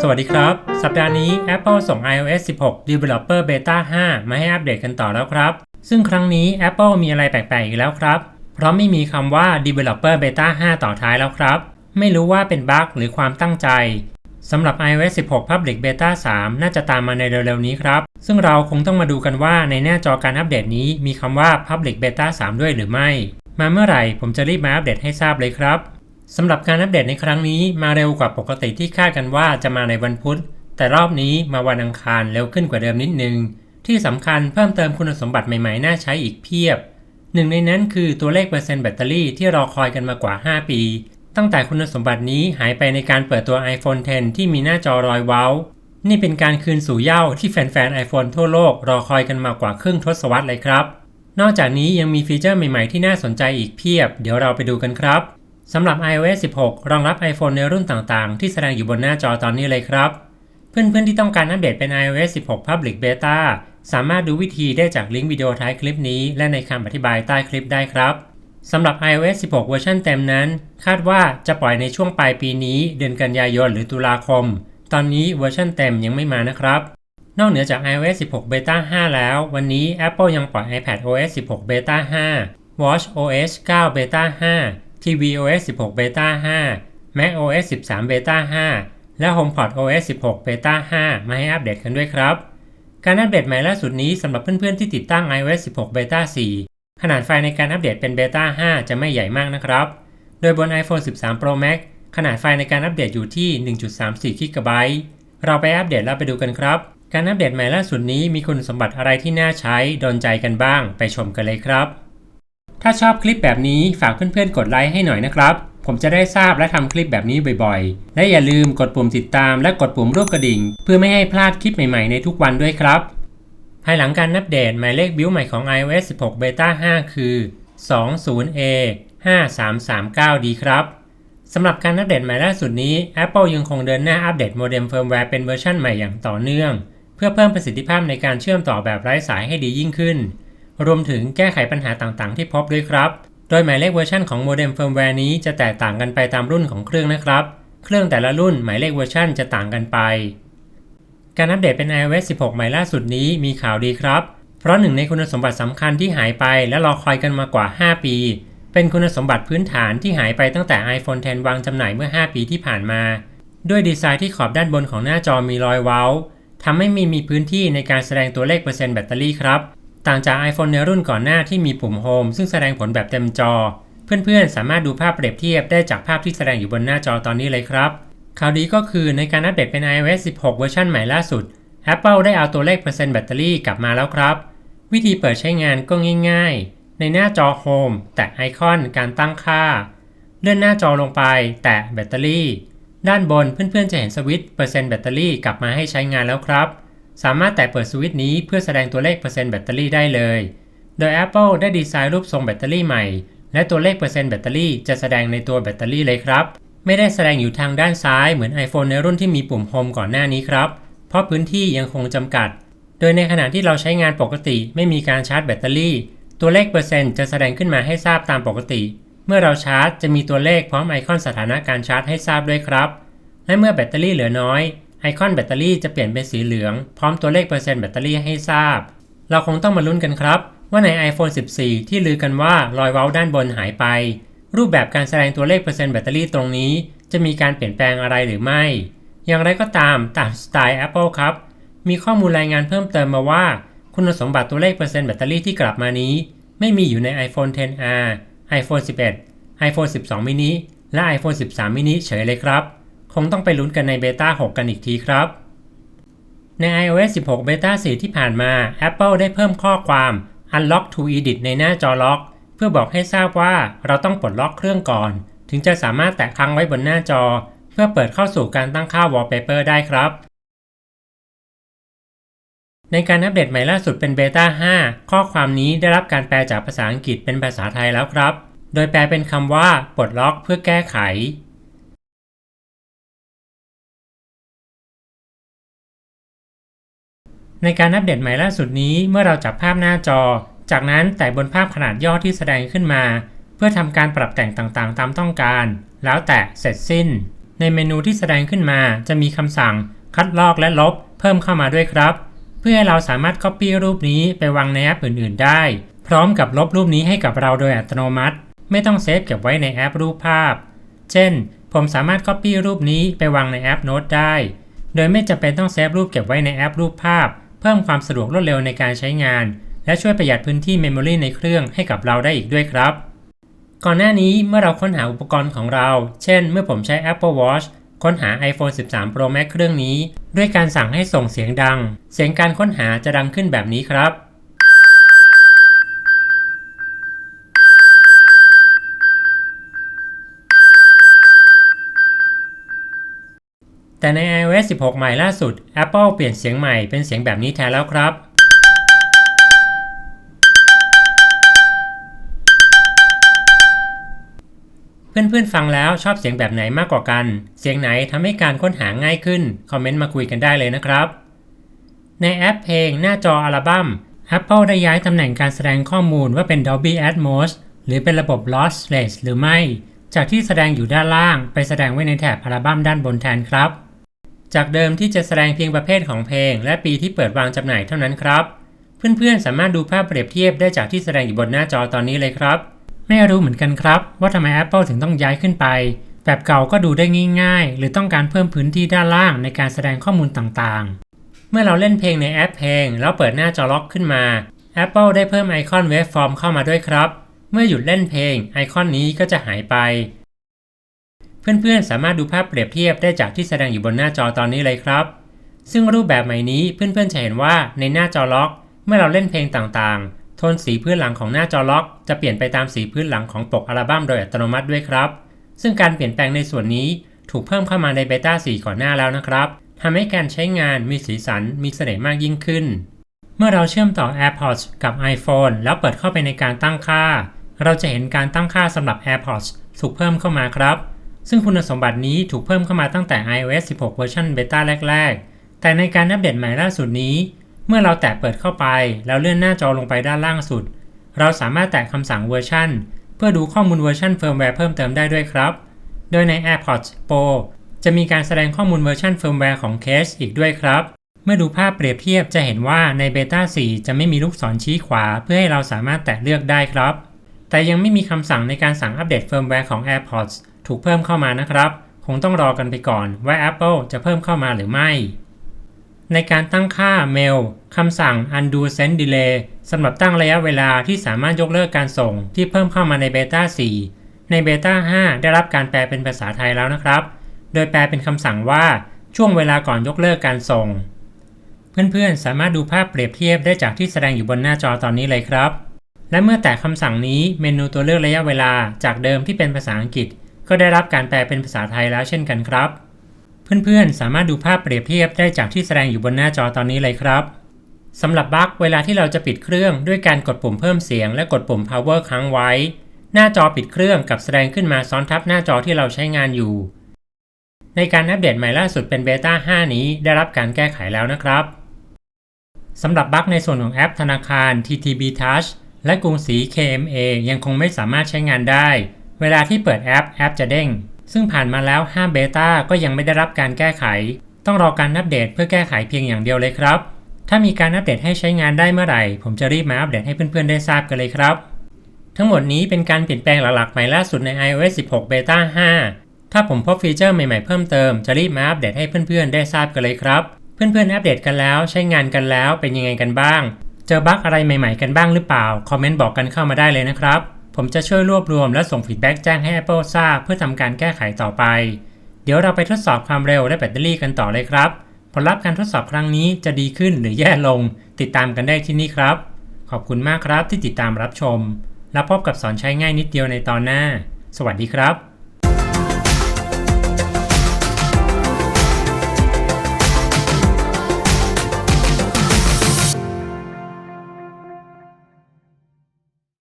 สวัสดีครับ สัปดาห์นี้ Apple ส่ง iOS 16 Developer Beta 5 มาให้อัปเดตกันต่อแล้วครับ ซึ่งครั้งนี้ Apple มีอะไรแปลกๆอีกแล้วครับ เพราะไม่มีคำว่า Developer Beta 5 ต่อท้ายแล้วครับ ไม่รู้ว่าเป็นบั๊กหรือความตั้งใจสำหรับ iOS 16 Public Beta 3 น่าจะตามมาในเร็วๆนี้ครับ ซึ่งเราคงต้องมาดูกันว่าในหน้าจอการอัปเดตนี้มีคำว่า Public Beta 3 ด้วยหรือไม่ มาเมื่อไหร่ผมจะรีบมาอัปเดตให้ทราบเลยครับ สำหรับการอัปเดตในครั้งนี้มาเร็วกว่าปกติที่คาดกันว่าจะมาในวันพุธ แต่รอบนี้มาวันอังคารเร็วขึ้นกว่าเดิมนิดนึง ที่สำคัญเพิ่มเติมคุณสมบัติใหม่ๆ น่าใช้อีกเพียบ หนึ่งในนั้นคือตัวเลขเปอร์เซ็นต์แบตเตอรี่ที่รอคอยกันมากว่า 5 ปี ตั้งแต่คุณสมบัตินี้หายไปในการเปิดตัว iPhone 10 ที่มีหน้าจอรอยเว้า นี่เป็นการคืนสู่เย้าที่แฟนๆ iPhone ทั่วโลกรอคอยกันมากว่าครึ่งทศวรรษเลยครับ นอกจากนี้ยังมีฟีเจอร์ใหม่ๆ ที่น่าสนใจอีกเพียบ เดี๋ยวเราไปดูกันครับ สำหรับ iOS 16 รองรับ iPhone ในรุ่นต่างๆ ที่แสดงอยู่บนหน้าจอตอนนี้เลยครับ เพื่อนๆที่ต้องการอัปเดตเป็น iOS 16 Public Beta สามารถดูวิธีได้จากลิงก์วิดีโอท้ายคลิปนี้ และในคำอธิบายใต้คลิปได้ครับสำหรับ iOS 16 เวอร์ชันเต็มนั้น คาดว่าจะปล่อยในช่วงปลายปีนี้เดือนกันยายนหรือตุลาคม ตอนนี้เวอร์ชันเต็มยังไม่มานะครับ นอกเหนือจาก iOS 16 Beta 5 แล้ว วันนี้ Apple ยังปล่อย iPad OS 16 Beta 5 Watch OS 9 Beta 5 tvOS 16 Beta 5 macOS 13 Beta 5 และ HomePod OS 16 Beta 5 มาให้อัปเดตกันด้วยครับ การอัปเดตใหม่ล่าสุดนี้สำหรับเพื่อนๆที่ติดตั้ง iOS 16 Beta 4 ขนาดไฟล์ในการอัปเดตเป็น Beta 5 จะไม่ใหญ่มากนะครับ โดยบน iPhone 13 Pro Max ขนาดไฟล์ในการอัปเดตอยู่ที่ 1.34 GB เราไปอัปเดตแล้วไปดูกันครับ การอัปเดตใหม่ล่าสุดนี้มีคุณสมบัติอะไรที่น่าใช้โดนใจกันบ้าง ไปชมกันเลยครับ ถ้าชอบคลิปแบบนี้ฝากเพื่อนๆกดไลค์ให้หน่อยนะครับ ผมจะได้ทราบและทำคลิปแบบนี้บ่อยๆ และอย่าลืมกดปุ่มติดตามและกดปุ่มรูปกระดิ่ง เพื่อไม่ให้พลาดคลิปใหม่ๆในทุกวันด้วยครับ ภายหลังการอัปเดตหมายเลขบิลใหม่ของ iOS 16 Beta 5 คือ 20A 5339ดีครับสำหรับการอัปเดตใหม่ล่าสุดนี้ Apple ยังคงเดินหน้าอัปเดตโมเด็มเฟิร์มแวร์เป็นเวอร์ชันใหม่อย่างต่อเนื่อง เพื่อเพิ่มประสิทธิภาพในการเชื่อมต่อแบบไร้สายให้ดียิ่งขึ้น รวมถึงแก้ไขปัญหาต่างๆ ที่พบด้วยครับ โดยหมายเลขเวอร์ชันของโมเด็มเฟิร์มแวร์นี้จะแตกต่างกันไปตามรุ่นของเครื่องนะครับ เครื่องแต่ละรุ่นหมายเลขเวอร์ชันจะต่างกันไป การอัปเดตเป็น iOS 16 ใหม่ล่าสุดนี้มีข่าวดีครับ เพราะหนึ่งในคุณสมบัติสำคัญที่หายไปและรอคอยกันมากว่า 5 ปี เป็นคุณสมบัติพื้นฐานที่หายไปตั้งแต่ iPhone 10 วางจำหน่ายเมื่อ 5 ปีที่ผ่านมา ด้วยดีไซน์ที่ขอบด้านบนของหน้าจอมีรอยเว้าทำให้ไม่มีพื้นที่ในการแสดงตัวเลขเปอร์เซ็นต์แบตเตอรี่ครับ ต่างจาก iPhone ในรุ่นก่อนหน้าที่มีปุ่ม Home ซึ่งแสดงผลแบบเต็มจอ เพื่อนๆ สามารถดูภาพเปรียบเทียบได้จากภาพที่แสดงอยู่บนหน้าจอตอนนี้เลยครับ ข่าวดีก็คือในการอัปเดตเป็น iOS 16 เวอร์ชันใหม่ล่าสุด Apple ได้เอาตัวเลขเปอร์เซ็นต์แบตเตอรี่กลับมาแล้วครับ วิธีเปิดใช้งานก็ง่าย ๆ ในหน้าจอ Home แตะไอคอนการตั้งค่า เลื่อนหน้าจอลงไป แตะแบตเตอรี่ ด้านบนเพื่อนๆจะเห็นสวิตช์เปอร์เซ็นต์แบตเตอรี่กลับมาให้ใช้งานแล้วครับ สามารถแตะเปิดสวิตช์นี้เพื่อแสดงตัวเลขเปอร์เซ็นต์แบตเตอรี่ได้เลย โดย Apple ได้ดีไซน์รูปทรงแบตเตอรี่ใหม่ และตัวเลขเปอร์เซ็นต์แบตเตอรี่จะแสดงในตัวแบตเตอรี่เลยครับ ไม่ได้แสดงอยู่ทางด้านซ้ายเหมือน iPhone ในรุ่นที่มีปุ่ม Home ก่อนหน้านี้ครับ เพราะพื้นที่ยังคงจำกัด โดยในขณะที่เราใช้งานปกติไม่มีการชาร์จแบตเตอรี่ ตัวเลขเปอร์เซ็นต์จะแสดงขึ้นมาให้ทราบตามปกติ เมื่อเราชาร์จจะมีตัวเลขพร้อมไอคอนสถานะการชาร์จให้ทราบด้วยครับ และเมื่อแบตเตอรี่เหลือน้อย ไอคอนแบตเตอรี่จะเปลี่ยนเป็นสีเหลือง พร้อมตัวเลขเปอร์เซ็นต์แบตเตอรี่ให้ทราบ เราคงต้องมาลุ้นกันครับ ว่าใน iPhone 14 ที่ลือกันว่ารอยเว้าด้านบนหายไป รูปแบบการแสดงตัวเลขเปอร์เซ็นต์แบตเตอรี่ตรงนี้ จะมีการเปลี่ยนแปลงอะไรหรือไม่ อย่างไรก็ตามตามสไตล์ Apple ครับ มีข้อมูลรายงานเพิ่มเติมมาว่า คุณสมบัติตัวเลขเปอร์เซ็นต์แบตเตอรี่ที่กลับมานี้ ไม่มีอยู่ใน iPhone 10R iPhone 11 iPhone 12 mini และ iPhone 13 mini เฉยเลยครับ คงต้องไปลุ้นกันในเบต้า6 กันอีกทีครับ ใน iOS 16 Beta 4 ที่ผ่านมา Apple ได้เพิ่มข้อความ Unlock to Edit ในหน้าจอล็อก เพื่อบอกให้ทราบว่าเราต้องปลดล็อกเครื่องก่อน ถึงจะสามารถแตะค้างไว้บนหน้าจอ เพื่อเปิดเข้าสู่การตั้งค่า Wallpaper ได้ครับในการอัปเดตใหม่ล่าสุดเป็นเบต้า 5 ข้อความนี้ได้รับการแปลจากภาษาอังกฤษเป็นภาษาไทยแล้วครับ โดยแปลเป็นคำว่า ปลดล็อกเพื่อแก้ไข ในการอัปเดตใหม่ล่าสุดนี้เมื่อเราจับภาพหน้าจอ จากนั้นแตะบนภาพขนาดย่อที่แสดงขึ้นมา เพื่อทำการปรับแต่งต่างๆ ตามต้องการ แล้วแตะเสร็จสิ้น ในเมนูที่แสดงขึ้นมา จะมีคำสั่ง คัดลอกและลบ เพิ่มเข้ามาด้วยครับ เพื่อให้เราสามารถ Copy รูปนี้ไปวางในแอปอื่น ๆ ได้ พร้อมกับลบรูปนี้ให้กับเราโดยอัตโนมัติ ไม่ต้องเซฟเก็บไว้ในแอปรูปภาพ เช่น ผมสามารถ Copy รูปนี้ไปวางในแอปโน้ตได้ โดยไม่จำเป็นต้องเซฟรูปเก็บไว้ในแอปรูปภาพ เพิ่มความสะดวกรวดเร็วในการใช้งาน และช่วยประหยัดพื้นที่เมมโมรีในเครื่องให้กับเราได้อีกด้วยครับ ก่อนหน้านี้เมื่อเราค้นหาอุปกรณ์ของเรา เช่น เมื่อผมใช้ Apple Watch ค้นหา iPhone 13 Pro Max เครื่องนี้ ด้วยการสั่งให้ส่งเสียงดัง เสียงการค้นหาจะดังขึ้นแบบนี้ครับ แต่ใน iOS 16 ใหม่ล่าสุด Apple เปลี่ยนเสียงใหม่เป็นเสียงแบบนี้แทนแล้วครับ เพื่อนๆฟังแล้วชอบเสียงแบบไหนมากกว่ากัน เสียงไหนทำให้การค้นหาง่ายขึ้น คอมเมนต์มาคุยกันได้เลยนะครับ ในแอปเพลงหน้าจออัลบั้ม Apple ได้ย้ายตำแหน่งการแสดงข้อมูลว่าเป็น Dolby Atmos หรือเป็นระบบ lossless หรือไม่ จากที่แสดงอยู่ด้านล่าง ไปแสดงไว้ในแถบอัลบั้มด้านบนแทนครับ จากเดิมที่จะแสดงเพียงประเภทของเพลง และปีที่เปิดวางจำหน่ายเท่านั้นครับ เพื่อนๆสามารถดูภาพเปรียบเทียบได้จากที่แสดงอยู่บนหน้าจอตอนนี้เลยครับ ไม่รู้เหมือนกันครับ ว่าทำไม Apple ถึงต้องย้ายขึ้นไป แบบเก่าก็ดูได้ง่ายๆ หรือต้องการเพิ่มพื้นที่ด้านล่างในการแสดงข้อมูลต่างๆ เมื่อเราเล่นเพลงในแอปเพลง แล้วเปิดหน้าจอล็อกขึ้นมา Apple ได้เพิ่มไอคอน Waveform เข้ามาด้วยครับ เมื่อหยุดเล่นเพลง ไอคอนนี้ก็จะหายไป เพื่อนๆ สามารถดูภาพเปรียบเทียบได้จากที่แสดงอยู่บนหน้าจอตอนนี้เลยครับ ซึ่งรูปแบบใหม่นี้เพื่อนๆจะเห็นว่าในหน้าจอล็อก เมื่อเราเล่นเพลงต่างๆ โทนสีพื้นหลังของหน้าจอล็อก จะเปลี่ยนไปตามสีพื้นหลังของปกอัลบั้มโดยอัตโนมัติด้วยครับ ซึ่งการเปลี่ยนแปลงในส่วนนี้ถูกเพิ่มเข้ามาในเบต้า4ก่อนหน้าแล้วนะครับทำให้การใช้งานมีสีสันมีเสน่ห์มากยิ่งขึ้น เมื่อเราเชื่อมต่อ AirPods กับ iPhone แล้วเปิดเข้าไปในการตั้งค่า เราจะเห็นการตั้งค่าสำหรับ AirPods ถูกเพิ่มเข้ามาครับ ซึ่งคุณสมบัตินี้ถูกเพิ่มเข้ามาตั้งแต่ iOS 16 เวอร์ชันเบต้าแรก ๆ แต่ในการอัปเดตใหม่ล่าสุดนี้ เมื่อเราแตะเปิดเข้าไป แล้วเลื่อนหน้าจอลงไปด้านล่างสุด เราสามารถแตะคำสั่งเวอร์ชันเพื่อดูข้อมูลเวอร์ชันเฟิร์มแวร์เพิ่มเติมได้ด้วยครับ โดยใน AirPods Pro จะมีการแสดงข้อมูลเวอร์ชันเฟิร์มแวร์ของเคสอีกด้วยครับ เมื่อดูภาพเปรียบเทียบจะเห็นว่าในเบต้า4 จะไม่มีลูกศรชี้ขวา เพื่อให้เราสามารถแตะเลือกได้ครับ แต่ยังไม่มีคำสั่งในการสั่งอัปเดตเฟิร์มแวร์ของ AirPods ถูกเพิ่มเข้ามานะครับ คงต้องรอกันไปก่อนว่า Apple จะเพิ่มเข้ามาหรือไม่ ในการตั้งค่า Mail คำสั่ง undo send delay สำหรับตั้งระยะเวลาที่สามารถยกเลิกการส่งที่เพิ่มเข้ามาในเบต้า4ในเบต้า5ได้รับการแปลเป็นภาษาไทยแล้วนะครับ โดยแปลเป็นคำสั่งว่าช่วงเวลาก่อนยกเลิกการส่ง เพื่อนๆ สามารถดูภาพเปรียบเทียบได้จากที่แสดงอยู่บนหน้าจอตอนนี้เลยครับ และเมื่อแตะคำสั่งนี้เมนูตัวเลือกระยะเวลาจากเดิมที่เป็นภาษาอังกฤษ ก็ได้รับการแปลเป็นภาษาไทยแล้วเช่นกันครับ เพื่อนๆ สามารถดูภาพเปรียบเทียบได้จากที่แสดงอยู่บนหน้าจอตอนนี้เลยครับสำหรับบั๊กเวลาที่เราจะปิดเครื่องด้วยการกดปุ่มเพิ่มเสียงและกดปุ่ม power ค้างไว้ หน้าจอปิดเครื่องกับแสดงขึ้นมาซ้อนทับหน้าจอที่เราใช้งานอยู่ ในการอัปเดตใหม่ล่าสุดเป็นเบต้า5 นี้ได้รับการแก้ไขแล้วนะครับสำหรับบั๊กในส่วนของแอปธนาคาร TTB Touch และกรุงศรี KMA ยังคงไม่สามารถใช้งานได้ เวลาที่เปิดแอปแอปจะเด้ง ซึ่งผ่านมาแล้ว5เบต้าก็ยังไม่ได้รับการแก้ไข ต้องรอการอัปเดตเพื่อแก้ไขเพียงอย่างเดียวเลยครับ ถ้ามีการอัปเดตให้ใช้งานได้เมื่อไหร่ ผมจะรีบมาอัปเดตให้เพื่อนๆได้ทราบกันเลยครับ ทั้งหมดนี้เป็นการเปลี่ยนแปลงหลักๆใหม่ล่าสุดใน iOS 16 Beta 5 ถ้าผมพบฟีเจอร์ใหม่ๆเพิ่มเติมจะรีบมาอัปเดตให้เพื่อนๆได้ทราบกันเลยครับ เพื่อนๆอัปเดตกันแล้วใช้งานกันแล้วเป็นยังไงกันบ้าง เจอบั๊กอะไรใหม่ ๆ กันบ้างหรือเปล่าคอมเมนต์บอกกันเข้ามาได้เลยนะครับ ผมจะช่วยรวบรวมและส่งฟีดแบ็กแจ้งให้ Apple ทราบเพื่อทำการแก้ไขต่อไป เดี๋ยวเราไปทดสอบความเร็วและแบตเตอรี่กันต่อเลยครับ ผลลัพธ์การทดสอบครั้งนี้จะดีขึ้นหรือแย่ลง ติดตามกันได้ที่นี่ครับ ขอบคุณมากครับที่ติดตามรับชม แล้วพบกับสอนใช้ง่ายนิดเดียวในตอนหน้า สวัสดีครับ